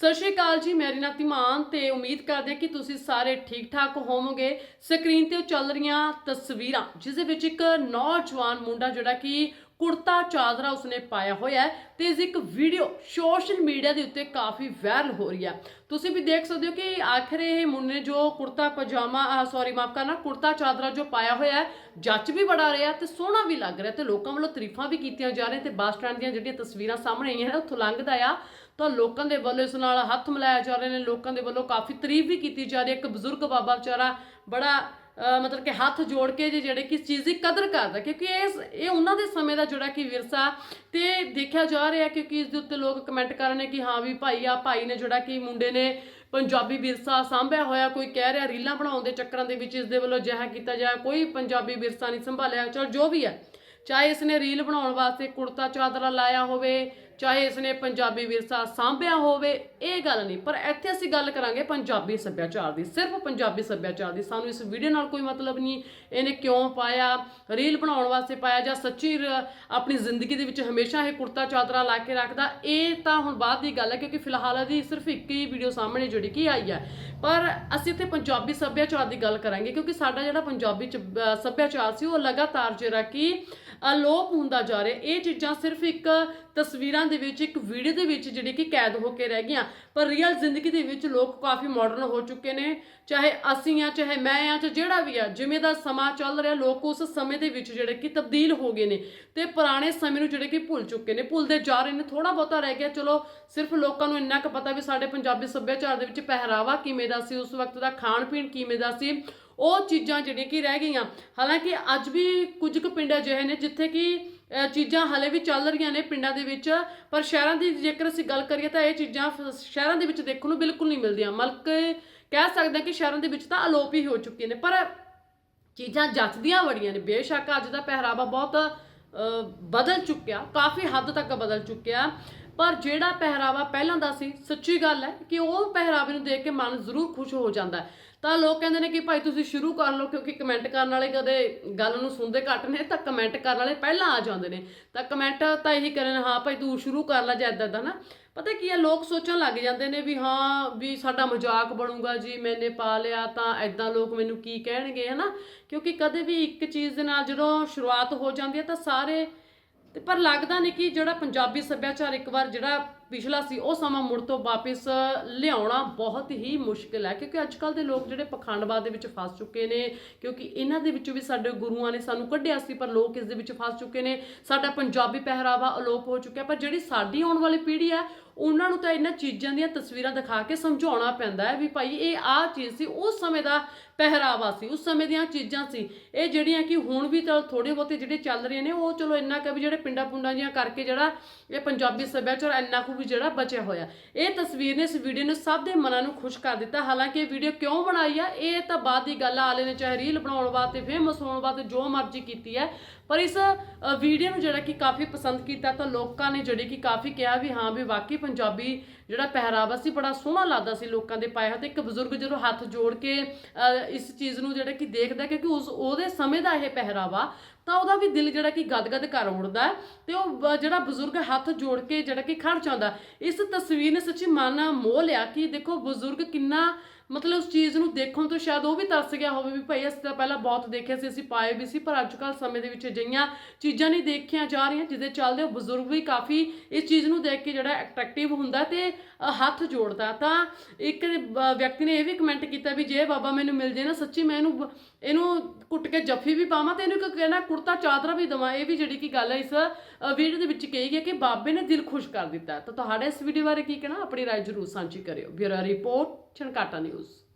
ਸਤਿ ਸ਼੍ਰੀ ਅਕਾਲ ਜੀ ਮੇਰੀ ਨਾਂ ਧੀਮਾਨ ਤੇ ਉਮੀਦ ਕਰਦੇ ਹਾਂ ਕਿ ਤੁਸੀਂ ਸਾਰੇ ਠੀਕ ਠਾਕ ਹੋਵੋਗੇ। ਸਕਰੀਨ ਤੇ ਚੱਲ ਰਹੀਆਂ ਤਸਵੀਰਾਂ, ਜਿਸ ਦੇ ਵਿੱਚ ਇੱਕ ਨੌਜਵਾਨ ਮੁੰਡਾ ਜਿਹੜਾ ਕਿ ਕੁੜਤਾ ਚਾਦਰਾ ਉਸਨੇ ਪਾਇਆ ਹੋਇਆ ਹੈ ਤੇ ਇਸ ਦੀ ਇੱਕ ਵੀਡੀਓ ਸੋਸ਼ਲ ਮੀਡੀਆ ਦੇ ਉੱਤੇ ਕਾਫੀ ਵਾਇਰਲ ਹੋ ਰਹੀ ਹੈ। ਤੁਸੀਂ ਵੀ ਦੇਖ ਸਕਦੇ ਹੋ ਕਿ ਆਖਰ ਇਹ ਮੁੰਡੇ ਜੋ ਕੁੜਤਾ ਪਜਾਮਾ ਸੌਰੀ ਮਾਫ ਕਰਨਾ, ਕੁੜਤਾ ਚਾਦਰਾ ਜੋ ਪਾਇਆ ਹੋਇਆ ਹੈ, ਜੱਚ ਵੀ ਬੜਾ ਰਿਹਾ ਤੇ ਸੋਹਣਾ ਵੀ ਲੱਗ ਰਿਹਾ ਤੇ ਲੋਕਾਂ ਵੱਲੋਂ ਤਾਰੀਫਾਂ ਵੀ ਕੀਤੀਆਂ ਜਾ ਰਹੀਆਂ ਤੇ ਬੱਸ ਸਟੈਂਡ ਦੀਆਂ ਜਿਹੜੀਆਂ ਤਸਵੀਰਾਂ ਸਾਹਮਣੇ ਆਈਆਂ ਨੇ, ਉੱਥੋਂ ਲੰਘਦਾ ਆ। ਤਾਂ ਲੋਕਾਂ ਦੇ ਵੱਲੋਂ ਇਸ ਨਾਲ ਹੱਥ ਮਿਲਾਇਆ ਜਾ ਰਹੇ ਨੇ, ਲੋਕਾਂ ਦੇ ਵੱਲੋਂ ਕਾਫੀ ਤਾਰੀਫ ਵੀ ਕੀਤੀ ਜਾ ਰਹੀ ਹੈ। ਇੱਕ ਬਜ਼ੁਰਗ ਬਾਬਾ ਵਿਚਾਰਾ ਬੜਾ ਮਤਲਬ ਕਿ ਹੱਥ ਜੋੜ ਕੇ ਜੇ ਜਿਹੜੇ ਕਿ ਇਸ ਚੀਜ਼ ਦੀ ਕਦਰ ਕਰਦਾ ਕਿਉਂਕਿ ਇਹ ਇਹ ਉਹਨਾਂ ਦੇ ਸਮੇਂ ਦਾ ਜਿਹੜਾ ਕਿ ਵਿਰਸਾ ਤੇ ਦੇਖਿਆ ਜਾ ਰਿਹਾ ਕਿਉਂਕਿ ਇਸ ਦੇ ਉੱਤੇ ਲੋਕ ਕਮੈਂਟ ਕਰ ਰਹੇ ਨੇ ਕਿ ਹਾਂ ਵੀ ਭਾਈ ਆ ਭਾਈ ਨੇ ਜਿਹੜਾ ਕਿ ਮੁੰਡੇ ਨੇ ਪੰਜਾਬੀ ਵਿਰਸਾ ਸਾਂਭਿਆ ਹੋਇਆ, ਕੋਈ ਕਹਿ ਰਿਹਾ ਰੀਲਾਂ ਬਣਾਉਣ ਦੇ ਚੱਕਰਾਂ ਦੇ ਵਿੱਚ ਇਸ ਦੇ ਵੱਲੋਂ ਜਿਹਾ ਕੀਤਾ ਜਾਏ, ਕੋਈ ਪੰਜਾਬੀ ਵਿਰਸਾ ਨਹੀਂ ਸੰਭਾਲਿਆ, ਚਲ ਜੋ ਵੀ ਹੈ, ਚਾਹੇ ਇਸਨੇ ਰੀਲ ਬਣਾਉਣ ਵਾਸਤੇ ਕੁੜਤਾ ਚਾਦਰਾ ਲਾਇਆ ਹੋਵੇ ਚਾਹੇ ਇਸ ਨੇ ਪੰਜਾਬੀ ਵਿਰਸਾ ਸਾਂਭਿਆ ਹੋਵੇ, ਇਹ ਗੱਲ ਨਹੀਂ। ਪਰ ਇੱਥੇ ਅਸੀਂ ਗੱਲ ਕਰਾਂਗੇ ਪੰਜਾਬੀ ਸੱਭਿਆਚਾਰ ਦੀ। ਸਿਰਫ ਪੰਜਾਬੀ ਸੱਭਿਆਚਾਰ ਦੀ। ਸਾਨੂੰ ਇਸ ਵੀਡੀਓ ਨਾਲ ਕੋਈ ਮਤਲਬ ਨਹੀਂ। ਇਹਨੇ ਕਿਉਂ ਪਾਇਆ? ਰੀਲ ਬਣਾਉਣ ਵਾਸਤੇ ਪਾਇਆ ਜਾਂ ਸੱਚੀ ਆਪਣੀ ਜ਼ਿੰਦਗੀ ਦੇ ਵਿੱਚ ਹਮੇਸ਼ਾ ਇਹ ਕੁੜਤਾ ਚਾਦਰਾ ਲਾ ਕੇ ਰੱਖਦਾ? ਇਹ ਤਾਂ ਹੁਣ ਬਾਅਦ ਦੀ ਗੱਲ ਹੈ, ਕਿਉਂਕਿ ਫਿਲਹਾਲ ਇਹਦੀ ਸਿਰਫ ਇੱਕ ਹੀ ਵੀਡੀਓ ਸਾਹਮਣੇ ਜਿਹੜੀ ਕਿ ਆਈ ਹੈ। ਪਰ ਅਸੀਂ ਇੱਥੇ ਪੰਜਾਬੀ ਸੱਭਿਆਚਾਰ ਦੀ ਗੱਲ ਕਰਾਂਗੇ, ਕਿਉਂਕਿ ਸਾਡਾ ਜਿਹੜਾ ਪੰਜਾਬੀ ਚ ਸੱਭਿਆਚਾਰ ਸੀ, ਉਹ ਲਗਾਤਾਰ ਜਿਹੜਾ ਕਿ ਅਲੋਪ ਹੁੰਦਾ ਜਾ ਰਿਹਾ। ਇਹ ਚੀਜ਼ਾਂ ਸਿਰਫ ਇੱਕ ਤਸਵੀਰਾਂ ਦੇ ਵਿੱਚ, ਇੱਕ ਵੀਡੀਓ ਦੇ ਵਿੱਚ ਜਿਹੜੀ ਕਿ ਕੈਦ ਹੋ ਕੇ ਰਹਿ ਗਈਆਂ। ਪਰ ਰੀਅਲ ਜ਼ਿੰਦਗੀ ਦੇ ਵਿੱਚ ਲੋਕ ਕਾਫੀ ਮਾਡਰਨ ਹੋ ਚੁੱਕੇ ਨੇ। ਚਾਹੇ ਅਸੀਂ ਆ, ਚਾਹੇ ਮੈਂ ਆ, ਚਾਹੇ ਜਿਹੜਾ ਵੀ ਆ, ਜਿਵੇਂ ਦਾ ਸਮਾਂ ਚੱਲ ਰਿਹਾ, ਲੋਕ ਉਸ ਸਮੇਂ ਦੇ ਵਿੱਚ ਜਿਹੜੇ ਕਿ ਤਬਦੀਲ ਹੋ ਗਏ ਨੇ ਤੇ ਪੁਰਾਣੇ ਸਮੇਂ ਨੂੰ ਜਿਹੜੇ ਕਿ ਭੁੱਲ ਚੁੱਕੇ ਨੇ। ਭੁੱਲਦੇ ਜਾ ਰਹੇ ਨੇ ਥੋੜਾ ਬਹੁਤਾ ਰਹਿ ਗਿਆ। ਚਲੋ, ਸਿਰਫ ਲੋਕਾਂ ਨੂੰ ਇੰਨਾ ਕੁ ਪਤਾ ਵੀ ਸਾਡੇ ਪੰਜਾਬੀ ਸੱਭਿਆਚਾਰ ਦੇ ਵਿੱਚ ਪਹਿਰਾਵਾ ਕਿਵੇਂ ਦਾ ਸੀ, ਉਸ ਵਕਤ ਦਾ ਖਾਣ ਪੀਣ ਕਿਵੇਂ ਦਾ ਸੀ। ਉਹ ਚੀਜ਼ਾਂ ਜਿਹੜੀਆਂ ਕਿ ਰਹਿ ਗਈਆਂ। ਹਾਲਾਂਕਿ ਅੱਜ ਵੀ ਕੁਝ ਕੁ ਪਿੰਡ ਅਜਿਹੇ ਨੇ ਜਿੱਥੇ ਕਿ ਚੀਜ਼ਾਂ ਹਲੇ ਵੀ ਚੱਲ ਰਹੀਆਂ ਨੇ ਪਿੰਡਾਂ ਦੇ ਵਿੱਚ, ਪਰ ਸ਼ਹਿਰਾਂ ਦੀ ਜੇਕਰ ਅਸੀਂ ਗੱਲ ਕਰੀਏ ਤਾਂ ਇਹ ਚੀਜ਼ਾਂ ਫ- ਸ਼ਹਿਰਾਂ ਦੇ ਵਿੱਚ ਦੇਖਣ ਨੂੰ ਬਿਲਕੁਲ ਨਹੀਂ ਮਿਲਦੀਆਂ। ਮਲਕ ਕਹਿ ਸਕਦੇ ਹਾਂ ਕਿ ਸ਼ਹਿਰਾਂ ਦੇ ਵਿੱਚ ਤਾਂ ਅਲੋਪ ਹੀ ਹੋ ਚੁੱਕੀਆਂ ਨੇ, ਪਰ ਚੀਜ਼ਾਂ ਜੱਚਦੀਆਂ ਬੜੀਆਂ ਨੇ। ਬੇਸ਼ੱਕ ਅੱਜ ਦਾ ਪਹਿਰਾਵਾ ਬਹੁਤ ਬਦਲ ਚੁੱਕਿਆ, ਕਾਫੀ ਹੱਦ ਤੱਕ ਬਦਲ ਚੁੱਕਿਆ। ਪਰ ਜਿਹੜਾ ਪਹਿਰਾਵਾ ਪਹਿਲਾਂ ਦਾ ਸੀ, ਸੱਚੀ ਗੱਲ ਹੈ ਕਿ ਉਹ ਪਹਿਰਾਵੇ ਨੂੰ ਦੇਖ ਕੇ ਮਨ ਜ਼ਰੂਰ ਖੁਸ਼ ਹੋ ਜਾਂਦਾ ਤਾਂ ਲੋਕ ਕਹਿੰਦੇ ਨੇ ਕਿ ਭਾਈ ਤੁਸੀਂ ਸ਼ੁਰੂ ਕਰ ਲਓ, ਕਿਉਂਕਿ ਕਮੈਂਟ ਕਰਨ ਵਾਲੇ ਕਦੇ ਗੱਲ ਨੂੰ ਸੁਣਦੇ ਘੱਟ ਨੇ, ਤਾਂ ਕਮੈਂਟ ਕਰਨ ਵਾਲੇ ਪਹਿਲਾਂ ਆ ਜਾਂਦੇ ਨੇ। ਤਾਂ ਕਮੈਂਟ ਤਾਂ ਇਹੀ ਕਰਨ ਹਾਂ ਭਾਈ ਤੂੰ ਸ਼ੁਰੂ ਕਰ ਲੈ ਜਾਂ ਇਦਾਂ ਦਾ ਨਾ। ਪਤਾ ਕੀ ਹੈ, ਲੋਕ ਸੋਚਣ ਲੱਗ ਜਾਂਦੇ ਨੇ ਵੀ ਹਾਂ, ਵੀ ਸਾਡਾ ਮਜ਼ਾਕ ਬਣੂਗਾ ਜੀ, ਮੈਨੇ ਪਾ ਲਿਆ ਤਾਂ ਐਦਾਂ ਲੋਕ ਮੈਨੂੰ ਕੀ ਕਹਿਣਗੇ, ਹਨਾ? ਕਿਉਂਕਿ ਕਦੇ ਵੀ ਇੱਕ ਚੀਜ਼ ਦੇ ਨਾਲ ਜਦੋਂ ਸ਼ੁਰੂਆਤ ਹੋ ਜਾਂਦੀ ਹੈ ਤਾਂ ਸਾਰੇ ਤੇ ਪਰ ਲੱਗਦਾ ਨਹੀਂ ਕਿ ਜਿਹੜਾ ਪੰਜਾਬੀ ਸੱਭਿਆਚਾਰ ਇੱਕ ਵਾਰ ਜਿਹੜਾ ਪਿਛਲਾ ਸੀ, ਉਹ ਸਮਾਂ ਮੁੜ ਤੋਂ ਵਾਪਸ ਲਿਆਉਣਾ ਬਹੁਤ ਹੀ ਮੁਸ਼ਕਿਲ ਹੈ, ਕਿਉਂਕਿ ਅੱਜ ਕੱਲ ਦੇ ਲੋਕ ਜਿਹੜੇ ਪਖੰਡਵਾਦ ਦੇ ਵਿੱਚ ਫਸ ਚੁੱਕੇ ਨੇ, ਕਿਉਂਕਿ ਇਹਨਾਂ ਦੇ ਵਿੱਚੋਂ ਵੀ ਸਾਡੇ ਗੁਰੂਆਂ ਨੇ ਸਾਨੂੰ ਕੱਢਿਆ ਸੀ, ਪਰ ਲੋਕ ਇਸ ਦੇ ਵਿੱਚ ਫਸ ਚੁੱਕੇ ਨੇ। ਸਾਡਾ ਪੰਜਾਬੀ ਪਹਿਰਾਵਾ ਅਲੋਪ ਹੋ ਚੁੱਕਿਆ, ਪਰ ਜਿਹੜੀ ਸਾਡੀ ਆਉਣ ਵਾਲੀ ਪੀੜ੍ਹੀ ਹੈ, ਉਹਨਾਂ ਨੂੰ ਤਾਂ ਇਹਨਾਂ ਚੀਜ਼ਾਂ ਦੀਆਂ ਤਸਵੀਰਾਂ ਦਿਖਾ ਕੇ ਸਮਝਾਉਣਾ ਪੈਂਦਾ ਹੈ ਵੀ ਭਾਈ, ਇਹ ਆਹ ਚੀਜ਼ ਸੀ, ਉਸ ਸਮੇਂ ਦਾ ਪਹਿਰਾਵਾ ਸੀ, ਉਸ ਸਮੇਂ ਦੀਆਂ ਚੀਜ਼ਾਂ ਸੀ। ਇਹ ਜਿਹੜੀਆਂ ਕਿ ਹੁਣ ਵੀ ਤਾਂ ਥੋੜੇ ਬਹੁਤੇ ਜਿਹੜੇ ਚੱਲ ਰਹੇ ਨੇ, ਉਹ ਚਲੋ ਇੰਨਾ ਕੁ ਵੀ ਜਿਹੜੇ ਪਿੰਡਾਂ ਪੁੰਡਾਂ ਜੀਆਂ ਕਰਕੇ ਜਿਹੜਾ ਇਹ ਪੰਜਾਬੀ ਸੱਭਿਆਚਾਰ ਇੰਨਾ ਕੁ ਵੀ ਜਿਹੜਾ ਬਚਿਆ ਹੋਇਆ। ਇਹ ਤਸਵੀਰ ਨੇ ਇਸ ਵੀਡੀਓ ਨੂੰ ਸਭ ਦੇ ਮਨਾਂ ਨੂੰ ਖੁਸ਼ ਕਰ ਦਿੱਤਾ। ਹਾਲਾਂਕਿ ਇਹ ਵੀਡੀਓ ਕਿਉਂ ਬਣਾਈ ਆ ਇਹ ਤਾਂ ਬਾਅਦ ਦੀ ਗੱਲ ਆਲੇ ਨੇ ਚਾਹੇ ਰੀਲ ਬਣਾਉਣ ਵਾਸਤੇ ਫੇਮਸ ਹੋਣ ਵਾਸਤੇ ਜੋ ਮਰਜ਼ੀ ਕੀਤੀ ਹੈ ਪਰ ਇਸ ਵੀਡੀਓ ਨੂੰ ਜਿਹੜਾ ਕਿ ਕਾਫੀ ਪਸੰਦ ਕੀਤਾ ਤਾਂ ਲੋਕਾਂ ਨੇ ਜਿਹੜੀ ਕਿ ਕਾਫੀ ਕਿਹਾ ਵੀ ਹਾਂ ਵੀ ਵਾਕਈ ਪੰਜਾਬੀ ਜਿਹੜਾ ਪਹਿਰਾਵਾ ਸੀ ਬੜਾ ਸੋਹਣਾ ਲੱਗਦਾ ਸੀ ਲੋਕਾਂ ਦੇ ਪਾਇਆ ਹੋਇਆ। ਤੇ ਇੱਕ ਬਜ਼ੁਰਗ ਜਦੋਂ ਹੱਥ ਜੋੜ ਕੇ ਅ, ਇਸ ਚੀਜ਼ ਨੂੰ ਜਿਹੜਾ ਕਿ ਦੇਖਦਾ ਕਿਉਂਕਿ ਉਸ ਉਹਦੇ ਸਮੇਂ ਦਾ ਇਹ ਪਹਿਰਾਵਾ ਤਾਂ ਉਹਦਾ ਵੀ ਦਿਲ ਜਿਹੜਾ ਕਿ ਗਦਗਦ ਕਰ ਉੜਦਾ ਹੈ ਤੇ ਉਹ ਬ- ਜਿਹੜਾ ਬਜ਼ੁਰਗ ਹੱਥ ਜੋੜ ਕੇ ਜਿਹੜਾ ਕਿ ਖੜ ਜਾਂਦਾ। ਇਸ ਤਸਵੀਰ ਨੇ ਸੱਚੀ ਮਨ ਮੋਹ ਲਿਆ ਕਿ ਦੇਖੋ ਬਜ਼ੁਰਗ ਕਿੰਨਾ ਮਤਲਬ ਉਸ ਚੀਜ਼ ਨੂੰ ਦੇਖਣ ਤੋਂ ਸ਼ਾਇਦ ਉਹ ਵੀ ਤਰਸ ਗਿਆ ਹੋਵੇ ਵੀ ਭਾਈ ਅਸੀਂ ਤਾਂ ਪਹਿਲਾਂ ਬਹੁਤ ਦੇਖਿਆ ਸੀ, ਅਸੀਂ ਪਾਏ ਵੀ ਸੀ, ਪਰ ਅੱਜ ਕੱਲ ਸਮੇਂ ਦੇ ਵਿੱਚ ਅਜਿਹੀਆਂ ਚੀਜ਼ਾਂ ਨਹੀਂ ਦੇਖੀਆਂ ਜਾ ਰਹੀਆਂ ਜਿਹਦੇ ਚੱਲਦੇ ਉਹ ਬਜ਼ੁਰਗ ਵੀ ਕਾਫੀ ਇਸ ਚੀਜ਼ ਨੂੰ ਦੇਖ ਕੇ ਜਿਹੜਾ ਅਟਰੈਕਟਿਵ ਹੁੰਦਾ ਤੇ ਹੱਥ ਜੋੜਦਾ। ਤਾਂ ਇੱਕ ਵਿਅਕਤੀ ਨੇ ਇਹ ਵੀ ਕਮੈਂਟ ਕੀਤਾ ਵੀ ਜੇ ਬਾਬਾ ਮੈਨੂੰ ਮਿਲ ਜੇ ਨਾ ਸੱਚੀ ਮੈਂ ਇਹਨੂੰ ਬ- ਇਹਨੂੰ ਕੁੱਟ ਕੇ ਜੱਫੀ ਵੀ ਪਾਵਾਂ ਤੇ ਇਹਨੂੰ ਇੱਕ ਕਹਿਣਾ ਕੁੜਤਾ ਚਾਦਰਾ ਵੀ ਦਵਾਂ। ਇਹ ਵੀ ਜਿਹੜੀ ਕੀ ਗੱਲ ਹੈ ਇਸ ਵੀਡੀਓ ਦੇ ਵਿੱਚ ਕਹੀ ਗਈ ਕਿ ਬਾਬੇ ਨੇ ਦਿਲ ਖੁਸ਼ ਕਰ ਦਿੱਤਾ। ਤਾਂ ਤੁਹਾਡਾ ਇਸ ਵੀਡੀਓ ਬਾਰੇ ਕੀ ਕਹਿਣਾ? ਆਪਣੀ ਰਾਏ ਜ਼ਰੂਰ ਸਾਂਝੀ ਕਰਿਓ। Bureau report. ਛਣਕਾਟਾ ਨਿਊਜ਼।